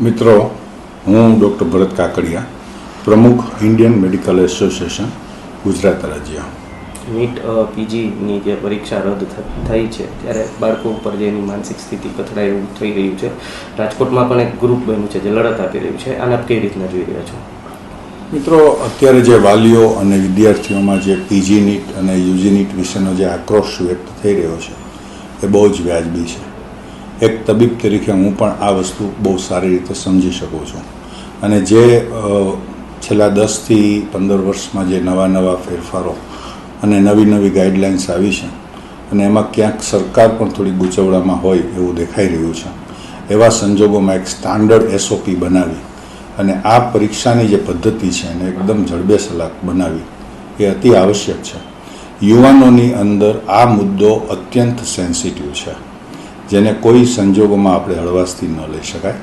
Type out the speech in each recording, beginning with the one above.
મિત્રો હું ડૉક્ટર ભરત કાકડિયા પ્રમુખ ઇન્ડિયન મેડિકલ એસોસિએશન ગુજરાત રાજ્ય. નીટ પીજીની જે પરીક્ષા રદ થઈ છે ત્યારે બાળકો ઉપર જે એની માનસિક સ્થિતિ કથળાય એવું થઈ રહ્યું છે રાજકોટમાં પણ એક ગ્રુપ બન્યું છે જે લડત આપી રહ્યું છે આને આપ કેવી રીતના જોઈ રહ્યા છો? મિત્રો અત્યારે જે વાલીઓ અને વિદ્યાર્થીઓમાં જે પીજી નીટ અને યુજી નીટ વિશેનો જે આક્રોશ વ્યક્ત થઈ રહ્યો છે એ બહુ જ વ્યાજબી છે. એક તબીબ તરીકે હું પણ આ વસ્તુ બહુ સારી રીતે સમજી શકું છું. અને જે છેલ્લા દસથી પંદર વર્ષમાં જે નવા નવા ફેરફારો અને નવી નવી ગાઈડલાઇન્સ આવી છે અને એમાં ક્યાંક સરકાર પણ થોડી ગૂંચવડામાં હોય એવું દેખાઈ રહ્યું છે. એવા સંજોગોમાં એક સ્ટાન્ડર્ડ એસઓપી બનાવી અને આ પરીક્ષાની જે પદ્ધતિ છે એને એકદમ જડબે સલાક બનાવી. એ અતિ આવશ્યક છે. યુવાનોની અંદર આ મુદ્દો અત્યંત સેન્સિટિવ છે. જેને કોઈ સંજોગોમાં આપણે હળવાશથી ન લઈ શકાય.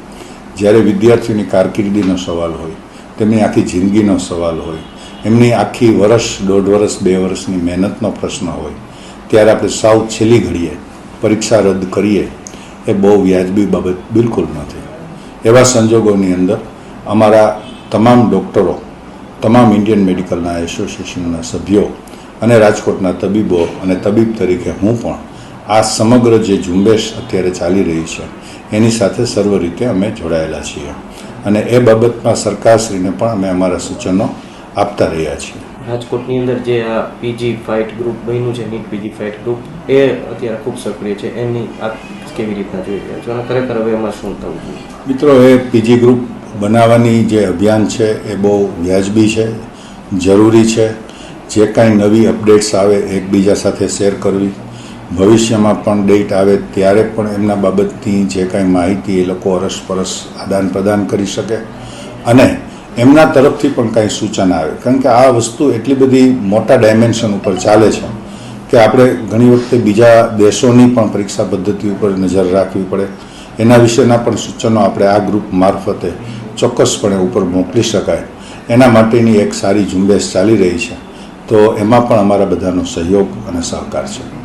જ્યારે વિદ્યાર્થીઓની કારકિર્દીનો સવાલ હોય, તેમની આખી જિંદગીનો સવાલ હોય, એમની આખી વર્ષ, દોઢ વર્ષ, બે વર્ષની મહેનતનો પ્રશ્ન હોય, ત્યારે આપણે સાવ છેલ્લી ઘડીએ પરીક્ષા રદ કરીએ, એ બહુ વ્યાજબી બાબત બિલકુલ નથી એવા સંજોગોની અંદર અમારા તમામ ડૉક્ટરો, તમામ ઇન્ડિયન મેડિકલના એસોસિએશનના સભ્યો અને રાજકોટના તબીબો અને તબીબ તરીકે હું પણ આ સમગ્ર જે ઝુંબેશ અત્યારે ચાલી રહી છે એની સાથે સર્વ રીતે અમે જોડાયેલા છીએ. અને એ બાબતમાં સરકારશ્રીને પણ અમે અમારા સૂચનો આપતા રહ્યા છીએ. રાજકોટની અંદર જે આ પીજી ફાઇટ ગ્રુપ બન્યું છે નીટ પીજી ફાઇટ ગ્રુપ એ અત્યારે ખૂબ સક્રિય છે. એની આપ કેવી રીતના જોઈ રહ્યા છો? અને ખરેખર હવે એમાં શું થવું જોઈએ? મિત્રો એ પીજી ગ્રુપ બનાવવાની જે અભિયાન છે એ બહુ વ્યાજબી છે જરૂરી છે. જે કાંઈ નવી અપડેટ્સ આવે એકબીજા સાથે શેર કરવી ભવિષ્યમાં પણ ડેટ આવે ત્યારે પણ એમના બાબતની જે કાંઈ માહિતી એ લોકો અરસપરસ આદાન પ્રદાન કરી શકે. અને એમના તરફથી પણ કાંઈ સૂચન આવે. કારણ કે આ વસ્તુ એટલી બધી મોટા ડાયમેન્શન ઉપર ચાલે છે કે આપણે ઘણી વખતે બીજા દેશોની પણ પરીક્ષા પદ્ધતિ ઉપર નજર રાખવી પડે. એના વિશેના પણ સૂચનો આપણે આ ગ્રુપ મારફતે ચોક્કસપણે ઉપર મોકલી શકાય. એના માટેની એક સારી ઝુંબેશ ચાલી રહી છે. તો એમાં પણ અમારા બધાનો સહયોગ અને સહકાર છે.